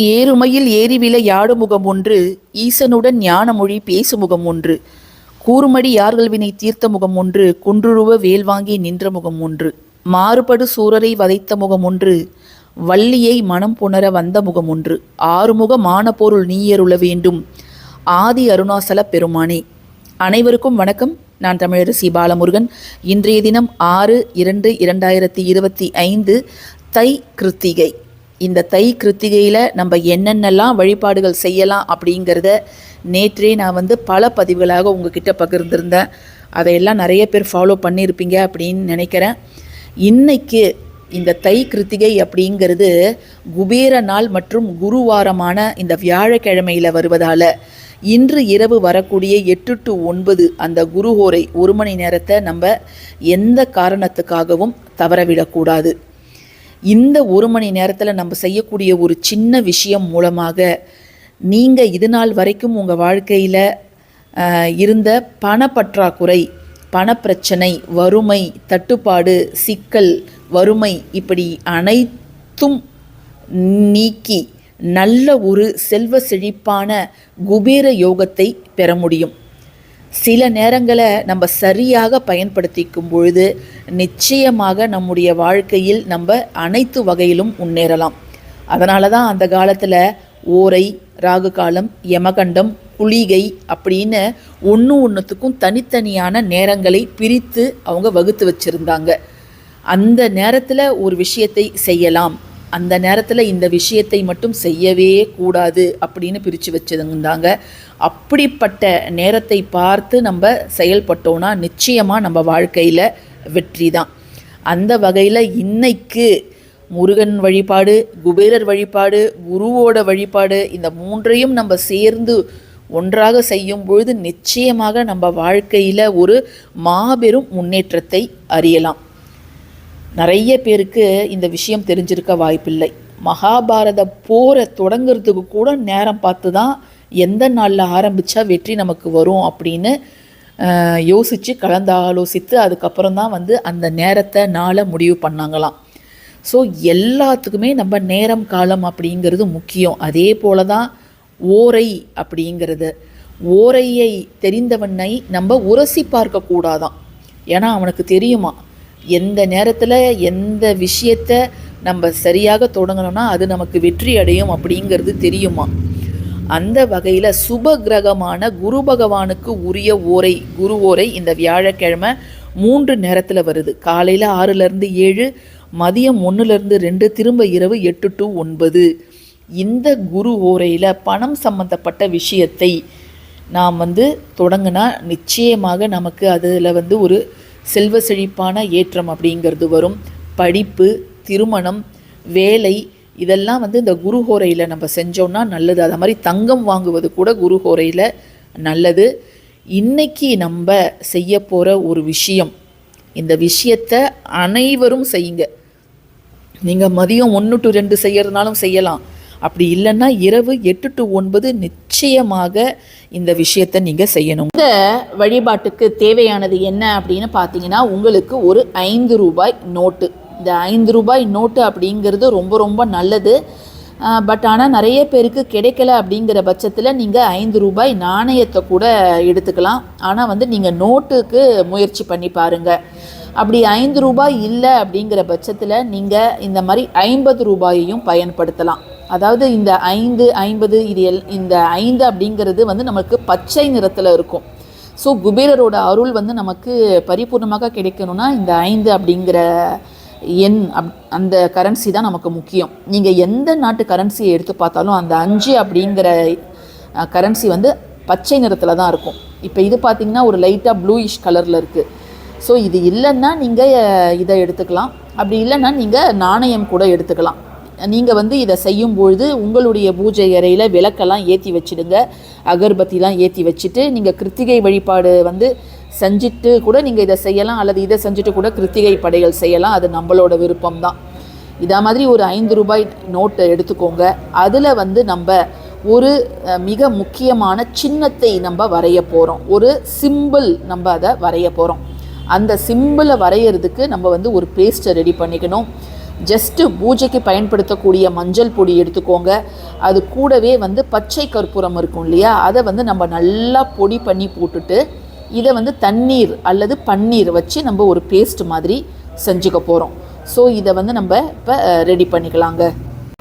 ஏறுமையில் ஏறிவில யாடுமுகம் ஒன்று ஈசனுடன் ஞானமொழி பேசுமுகம் ஒன்று. கூறுமடி யார்கள் வினை தீர்த்த முகம் ஒன்று குன்றுருவ வேல் வாங்கி நின்ற முகம் ஒன்று. மாறுபடு சூரரை வதைத்த முகம் ஒன்று வள்ளியை மனம் புணர வந்த முகம் ஒன்று. ஆறுமுகமான பொருள் நீயருள வேண்டும் ஆதி அருணாசல பெருமானே. அனைவருக்கும் வணக்கம். நான் தமிழரசி பாலமுருகன். இன்றைய தினம் ஆறு இரண்டு இரண்டாயிரத்தி இருபத்தி ஐந்து தை கிருத்திகை. இந்த தை கிருத்திகையில் நம்ம என்னென்னலாம் வழிபாடுகள் செய்யலாம் அப்படிங்கிறத நேற்றே நான் வந்து பல பதிவுகளாக உங்ககிட்ட பகிர்ந்திருந்தேன். அதையெல்லாம் நிறைய பேர் ஃபாலோ பண்ணியிருப்பீங்க அப்படின்னு நினைக்கிறேன். இன்றைக்கு இந்த தை கிருத்திகை அப்படிங்கிறது குபேர நாள் மற்றும் குருவாரமான இந்த வியாழக்கிழமையில் வருவதால் இன்று இரவு வரக்கூடிய எட்டு டு ஒன்பது அந்த குருஹோரை ஒரு மணி நேரத்தை நம்ம எந்த காரணத்துக்காகவும் தவறவிடக்கூடாது. இந்த ஒரு மணி நேரத்தில் நம்ம செய்யக்கூடிய ஒரு சின்ன விஷயம் மூலமாக நீங்கள் இது நாள் வரைக்கும் உங்கள் வாழ்க்கையில் இருந்த பணப்பற்றாக்குறை பணப்பிரச்சனை வறுமை தட்டுப்பாடு சிக்கல் வறுமை இப்படி அனைத்தும் நீக்கி நல்ல ஒரு செல்வ செழிப்பான குபேர யோகத்தை பெற முடியும். சில நேரங்களை நம்ம சரியாக பயன்படுத்திக்கும் பொழுது நிச்சயமாக நம்முடைய வாழ்க்கையில் நம்ம அனைத்து வகையிலும் முன்னேறலாம். அதனால தான் அந்த காலத்தில் ஓரை ராகு காலம் யமகண்டம் குளிகை அப்படின்னு ஒன்று ஒன்றுத்துக்கும் தனித்தனியான நேரங்களை பிரித்து அவங்க வகுத்து வச்சுருந்தாங்க. அந்த நேரத்தில் ஒரு விஷயத்தை செய்யலாம். அந்த நேரத்தில் இந்த விஷயத்தை மட்டும் செய்யவே கூடாது அப்படின்னு பிரித்து வச்சுருந்தாங்க. அப்படிப்பட்ட நேரத்தை பார்த்து நம்ம செயல்பட்டோன்னா நிச்சயமாக நம்ம வாழ்க்கையில் வெற்றி தான். அந்த வகையில் இன்னைக்கு முருகன் வழிபாடு குபேரர் வழிபாடு குருவோட வழிபாடு இந்த மூன்றையும் நம்ம சேர்ந்து ஒன்றாக செய்யும் பொழுது நிச்சயமாக நம்ம வாழ்க்கையில் ஒரு மாபெரும் முன்னேற்றத்தை அறியலாம். நிறைய பேருக்கு இந்த விஷயம் தெரிஞ்சிருக்க வாய்ப்பில்லை. மகாபாரத போரை தொடங்கிறதுக்கு கூட நேரம் பார்த்து தான் எந்த நாளில் ஆரம்பித்தா வெற்றி நமக்கு வரும் அப்படின்னு யோசித்து கலந்து ஆலோசித்து அதுக்கப்புறம் தான் வந்து அந்த நேரத்தை நாளை முடிவு பண்ணாங்களாம். ஸோ எல்லாத்துக்குமே நம்ம நேரம் காலம் அப்படிங்கிறது முக்கியம். அதே போல தான் ஓரை அப்படிங்கிறது. ஓரையை தெரிந்தவனை நம்ம உரசி பார்க்கக்கூடாதான் ஏன்னா அவனுக்கு தெரியுமா? எந்த நேரத்தில் எந்த விஷயத்த நம்ம சரியாக தொடங்கணும்னா அது நமக்கு வெற்றி அடையும் அப்படிங்கிறது தெரியுமா? அந்த வகையில் சுப கிரகமான குரு பகவானுக்கு உரிய ஓரை குரு ஓரை இந்த வியாழக்கிழமை மூன்று நேரத்தில் வருது. காலையில் ஆறுலேருந்து ஏழு மதியம் ஒன்றுலேருந்து ரெண்டு திரும்ப இரவு எட்டு டு ஒன்பது. இந்த குரு ஓரையில் பணம் சம்மந்தப்பட்ட விஷயத்தை நாம் வந்து தொடங்கினா நிச்சயமாக நமக்கு அதில் வந்து ஒரு செல்வ செழிப்பான ஏற்றம் அப்படிங்கிறது வரும். படிப்பு திருமணம் வேலை இதெல்லாம் வந்து இந்த குருஹோரையில் நம்ம செஞ்சோம்னா நல்லது. அது மாதிரி தங்கம் வாங்குவது கூட குருஹோரையில் நல்லது. இன்னைக்கு நம்ம செய்ய போகிற ஒரு விஷயம் இந்த விஷயத்தை அனைவரும் செய்யுங்க. நீங்கள் மதியம் ஒன்று டு ரெண்டு செய்யறதுனாலும் செய்யலாம். அப்படி இல்லைன்னா இரவு எட்டு டு ஒன்பது நிச்சயமாக இந்த விஷயத்தை நீங்கள் செய்யணும். இந்த வழிபாட்டுக்கு தேவையானது என்ன அப்படின்னு பார்த்தீங்கன்னா உங்களுக்கு ஒரு ஐந்து ரூபாய் நோட்டு. இந்த ஐந்து ரூபாய் நோட்டு அப்படிங்கிறது ரொம்ப ரொம்ப நல்லது. பட் ஆனால் நிறைய பேருக்கு கிடைக்கல அப்படிங்கிற பட்சத்தில் நீங்கள் ஐந்து ரூபாய் நாணயத்தை கூட எடுத்துக்கலாம். ஆனால் வந்து நீங்கள் நோட்டுக்கு முயற்சி பண்ணி பாருங்கள் அப்படி ஐந்து ரூபாய் இல்லை அப்படிங்கிற பட்சத்தில் நீங்கள் இந்த மாதிரி ஐம்பது ரூபாயையும் பயன்படுத்தலாம். அதாவது இந்த ஐந்து ஐம்பது இது எல் இந்த ஐந்து அப்படிங்கிறது வந்து நமக்கு பச்சை நிறத்தில் இருக்கும். ஸோ குபேரரோட அருள் வந்து நமக்கு பரிபூர்ணமாக கிடைக்கணும்னா இந்த ஐந்து அப்படிங்கிற என் அப் அந்த கரன்சி தான் நமக்கு முக்கியம். நீங்கள் எந்த நாட்டு கரன்சியை எடுத்து பார்த்தாலும் அந்த அஞ்சு அப்படிங்கிற கரன்சி வந்து பச்சை நிறத்தில் தான் இருக்கும். இப்போ இது பார்த்திங்கன்னா ஒரு லைட்டாக ப்ளூயிஷ் கலரில் இருக்குது ஸோ இது இல்லைன்னா நீங்கள் இதை எடுத்துக்கலாம். அப்படி இல்லைன்னா நீங்கள் நாணயம் கூட எடுத்துக்கலாம். நீங்கள் வந்து இதை செய்யும் பொழுது உங்களுடைய பூஜை அறையில் விளக்கெல்லாம் ஏற்றி வச்சுடுங்க. அகர்பத்திலாம் ஏற்றி வச்சுட்டு நீங்கள் கிருத்திகை வழிபாடு வந்து செஞ்சுட்டு கூட நீங்கள் இதை செய்யலாம் அல்லது இதை செஞ்சுட்டு கூட கிருத்திகை படைகள் செய்யலாம். அது நம்மளோட விருப்பம் தான் இதா மாதிரி ஒரு ஐந்து ரூபாய் நோட்டை எடுத்துக்கோங்க. அதில் வந்து நம்ம ஒரு மிக முக்கியமான சின்னத்தை நம்ம வரைய போகிறோம் ஒரு சிம்பிள் நம்ம அதை வரைய போகிறோம் அந்த சிம்பிளை வரைகிறதுக்கு நம்ம வந்து ஒரு பேஸ்ட்டை ரெடி பண்ணிக்கணும். ஜஸ்ட்டு பூஜைக்கு பயன்படுத்தக்கூடிய மஞ்சள் பொடி எடுத்துக்கோங்க. அது கூடவே வந்து பச்சை கற்பூரம் இருக்கும் இல்லையா? அதை வந்து நம்ம நல்லா பொடி பண்ணி போட்டுட்டு இதை வந்து தண்ணீர் அல்லது பன்னீர் வச்சு நம்ம ஒரு பேஸ்ட் மாதிரி செஞ்சுக்க போகிறோம் ஸோ இதை வந்து நம்ம இப்போ ரெடி பண்ணிக்கலாங்க.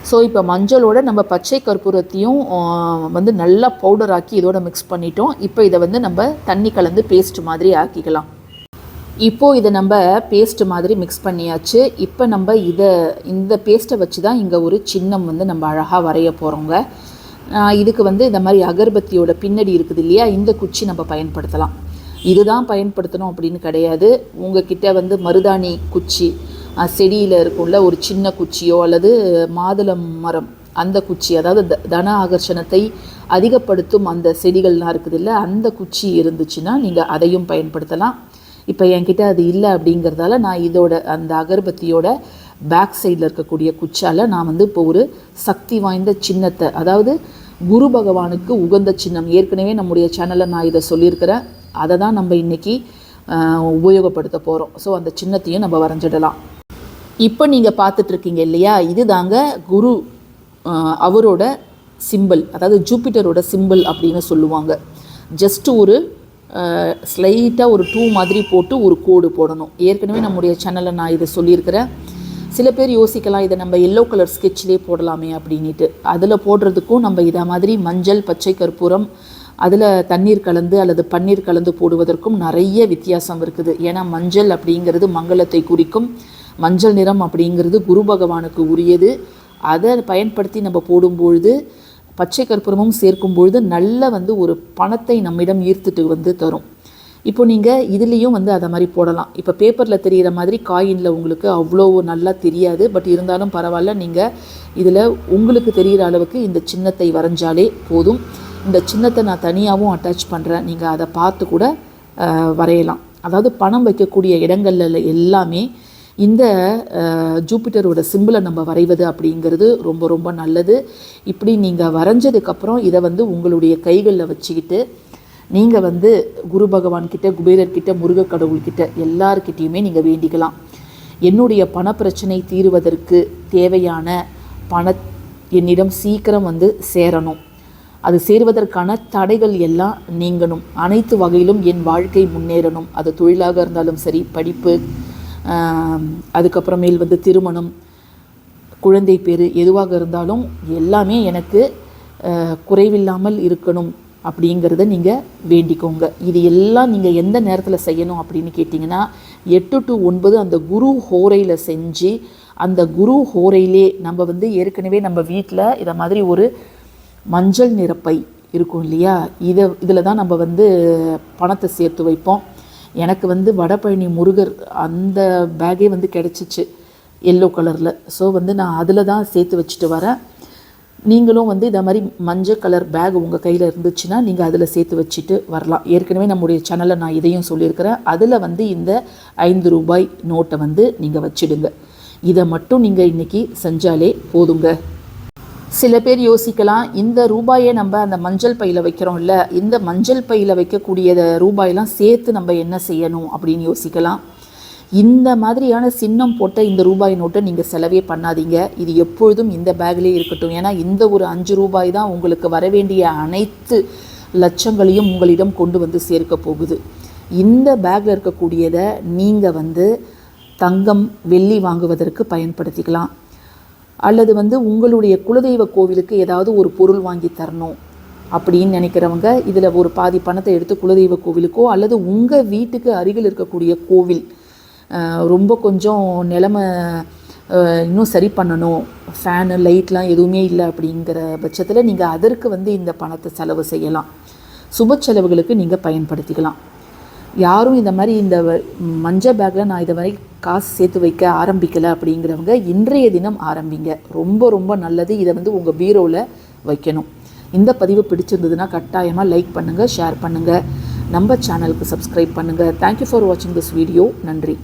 ஸோ இப்போ மஞ்சளோட நம்ம பச்சை கற்பூரத்தையும் வந்து நல்லா பவுடர் ஆக்கி இதோட மிக்ஸ் பண்ணிட்டோம். இப்போ இதை வந்து நம்ம தண்ணி கலந்து பேஸ்ட் மாதிரி ஆக்கிக்கலாம். இப்போது இதை நம்ம பேஸ்ட் மாதிரி மிக்ஸ் பண்ணியாச்சு. இப்போ நம்ம இதை இந்த பேஸ்ட்டை வச்சு தான் இங்கே ஒரு சின்னம் வந்து நம்ம அழகாக வரைய போகிறோங்க இதுக்கு வந்து இந்த மாதிரி அகர்பத்தியோட பின்னடி இருக்குது இல்லையா? இந்த குச்சி நம்ம பயன்படுத்தலாம். இதுதான் பயன்படுத்தணும் அப்படின்னு கிடையாது. உங்ககிட்ட வந்து மருதாணி குச்சி செடியில் இருக்கும்ல ஒரு சின்ன குச்சியோ அல்லது மாதுளம் மரம் அந்த குச்சி அதாவது த- தன ஆகர்ஷணத்தை அதிகப்படுத்தும் அந்த செடிகள்லாம் இருக்குது இல்லை அந்த குச்சி இருந்துச்சுன்னா நீங்கள் அதையும் பயன்படுத்தலாம். இப்போ என்கிட்ட அது இல்லை அப்படிங்கிறதால நான் இதோட அந்த அகர்பத்தியோட பேக் சைடில் இருக்கக்கூடிய குச்சால் நான் வந்து இப்போ ஒரு சக்தி வாய்ந்த சின்னத்தை அதாவது குரு பகவானுக்கு உகந்த சின்னம். ஏற்கனவே நம்முடைய சேனலில் நான் இதை சொல்லியிருக்கிறேன். அதை தான் நம்ம இன்றைக்கி உபயோகப்படுத்த போகிறோம் ஸோ அந்த சின்னத்தையும் நம்ம வரைஞ்சிடலாம். இப்போ நீங்கள் பார்த்துட்ருக்கீங்க இல்லையா? இதுதாங்க குரு அவரோட சிம்பிள் அதாவது ஜூபிட்டரோட சிம்பிள் அப்படின்னு சொல்லுவாங்க. ஜஸ்ட் ஒரு ஸ்லைட்டாக ஒரு டூ மாதிரி போட்டு ஒரு கோடு போடணும். ஏற்கனவே நம்முடைய சேனலில் நான் இதை சொல்லியிருக்கிறேன். சில பேர் யோசிக்கலாம் இதை நம்ம எல்லோ கலர் ஸ்கெட்ச்லேயே போடலாமே அப்படின்ட்டு அதில் போடுறதுக்கும் நம்ம இதை மாதிரி மஞ்சள் பச்சை கற்பூரம் அதில் தண்ணீர் கலந்து அல்லது பன்னீர் கலந்து போடுவதற்கும் நிறைய வித்தியாசம் இருக்குது. ஏன்னா மஞ்சள் அப்படிங்கிறது மங்களத்தை குறிக்கும். மஞ்சள் நிறம் அப்படிங்கிறது குரு பகவானுக்கு உரியது. அதை பயன்படுத்தி நம்ம போடும்பொழுது பச்சை கற்பூரமும் சேர்க்கும் பொழுது நல்ல வந்து ஒரு பணத்தை நம்மிடம் ஈர்த்துட்டு வந்து தரும். இப்போ நீங்கள் இதுலேயும் வந்து அதை மாதிரி போடலாம். இப்போ பேப்பரில் தெரிகிற மாதிரி காயினில் உங்களுக்கு அவ்வளோ நல்லா தெரியாது. பட் இருந்தாலும் பரவாயில்ல நீங்கள் இதில் உங்களுக்கு தெரிகிற அளவுக்கு இந்த சின்னத்தை வரைஞ்சாலே போதும். இந்த சின்னத்தை நான் தனியாகவும் அட்டாச் பண்ணுறேன் நீங்கள் அதை பார்த்து கூட வரையலாம். அதாவது பணம் வைக்கக்கூடிய இடங்கள்ல எல்லாமே இந்த ஜூப்பிட்டரோட ஜூபிட்டரோட சிம்பிளை நம்ம வரைவது அப்படிங்கிறது ரொம்ப ரொம்ப நல்லது. இப்படி நீங்கள் வரைஞ்சதுக்கப்புறம் இதை வந்து உங்களுடைய கைகளில் வச்சுக்கிட்டு நீங்கள் வந்து குரு பகவான்கிட்ட குபேரர்கிட்ட முருகக் கடவுள்கிட்ட எல்லார்கிட்டேயுமே நீங்கள் வேண்டிக்கலாம். என்னுடைய பணப்பிரச்சனை தீருவதற்கு தேவையான பண என்னிடம் சீக்கிரம் வந்து சேரணும். அது சேருவதற்கான தடைகள் எல்லாம் நீங்கணும். அனைத்து வகையிலும் என் வாழ்க்கை முன்னேறணும். அது தொழிலாக இருந்தாலும் சரி படிப்பு அதுக்கப்புறமேல் வந்து திருமணம் குழந்தை பேர் எதுவாக இருந்தாலும் எல்லாமே எனக்கு குறைவில்லாமல் இருக்கணும் அப்படிங்கிறத நீங்கள் வேண்டிக்கோங்க. இது எல்லாம் நீங்கள் எந்த நேரத்தில் செய்யணும் அப்படின்னு கேட்டிங்கன்னா எட்டு டு ஒன்பது அந்த குரு ஹோரையில் செஞ்சு அந்த குரு ஹோரையிலே நம்ம வந்து ஏற்கனவே நம்ம வீட்டில் இதை மாதிரி ஒரு மஞ்சள் நிறப்பை இருக்கும் இல்லையா? இதை இதில் தான் நம்ம வந்து பணத்தை சேர்த்து வைப்போம். எனக்கு வந்து வடபழனி முருகர் அந்த பேக்கே வந்து கிடச்சிச்சு எல்லோ கலரில் ஸோ வந்து நான் அதில் தான் சேர்த்து வச்சுட்டு வரேன். நீங்களும் வந்து இதை மாதிரி மஞ்சள் கலர் பேக் உங்கள் கையில் இருந்துச்சுன்னா நீங்கள் அதில் சேர்த்து வச்சுட்டு வரலாம். ஏற்கனவே நம்முடைய சேனலில் நான் இதையும் சொல்லியிருக்கிறேன். அதில் வந்து இந்த ஐந்து ரூபாய் நோட்டை வந்து நீங்கள் வச்சிடுங்க. இதை மட்டும் நீங்கள் இன்றைக்கி செஞ்சாலே போதுங்க. சில பேர் யோசிக்கலாம் இந்த ரூபாயை நம்ம அந்த மஞ்சள் பையில் வைக்கிறோம்ல இந்த மஞ்சள் பையில் வைக்கக்கூடிய ரூபாயெல்லாம் சேர்த்து நம்ம என்ன செய்யணும் அப்படின்னு யோசிக்கலாம். இந்த மாதிரியான சின்னம் போட்ட இந்த ரூபாய் நோட்டை நீங்கள் செலவே பண்ணாதீங்க. இது எப்பொழுதும் இந்த பேக்லேயே இருக்கட்டும். ஏன்னா இந்த ஒரு அஞ்சு ரூபாய் தான் உங்களுக்கு வர வேண்டிய அனைத்து லட்சங்களையும் உங்களிடம் கொண்டு வந்து சேர்க்க போகுது. இந்த பேக்கில் இருக்கக்கூடியதை நீங்கள் வந்து தங்கம் வெள்ளி வாங்குவதற்கு பயன்படுத்திக்கலாம். அல்லது வந்து உங்களுடைய குலதெய்வ கோவிலுக்கு ஏதாவது ஒரு பொருள் வாங்கி தரணும் அப்படின்னு நினைக்கிறவங்க இதில் ஒரு பாதி பணத்தை எடுத்து குலதெய்வ கோவிலுக்கோ அல்லது உங்கள் வீட்டுக்கு அருகில் இருக்கக்கூடிய கோவில் ரொம்ப கொஞ்சம் நிலமை இன்னும் சரி பண்ணணும். ஃபேனு லைட்லாம் எதுவுமே இல்லை அப்படிங்கிற பட்சத்தில் நீங்கள் அதற்கு வந்து இந்த பணத்தை செலவு செய்யலாம். சுப செலவுகளுக்கு நீங்கள் பயன்படுத்திக்கலாம். யாரும் இந்த மாதிரி இந்த வ- மஞ்சள் பேக்கில் நான் இதை வரை காசு சேர்த்து வைக்க ஆரம்பிக்கலை அப்படிங்கிறவங்க இன்றைய தினம் ஆரம்பிங்க. ரொம்ப ரொம்ப நல்லது. இதை வந்து உங்கள் பீரோவில் வைக்கணும். இந்த பதிவு பிடிச்சிருந்ததுன்னா கட்டாயமாக லைக் பண்ணுங்கள் ஷேர் பண்ணுங்கள் நம்ம சேனலுக்கு சப்ஸ்கிரைப் பண்ணுங்கள் தேங்க்யூ ஃபார் வாட்சிங் திஸ் வீடியோ நன்றி.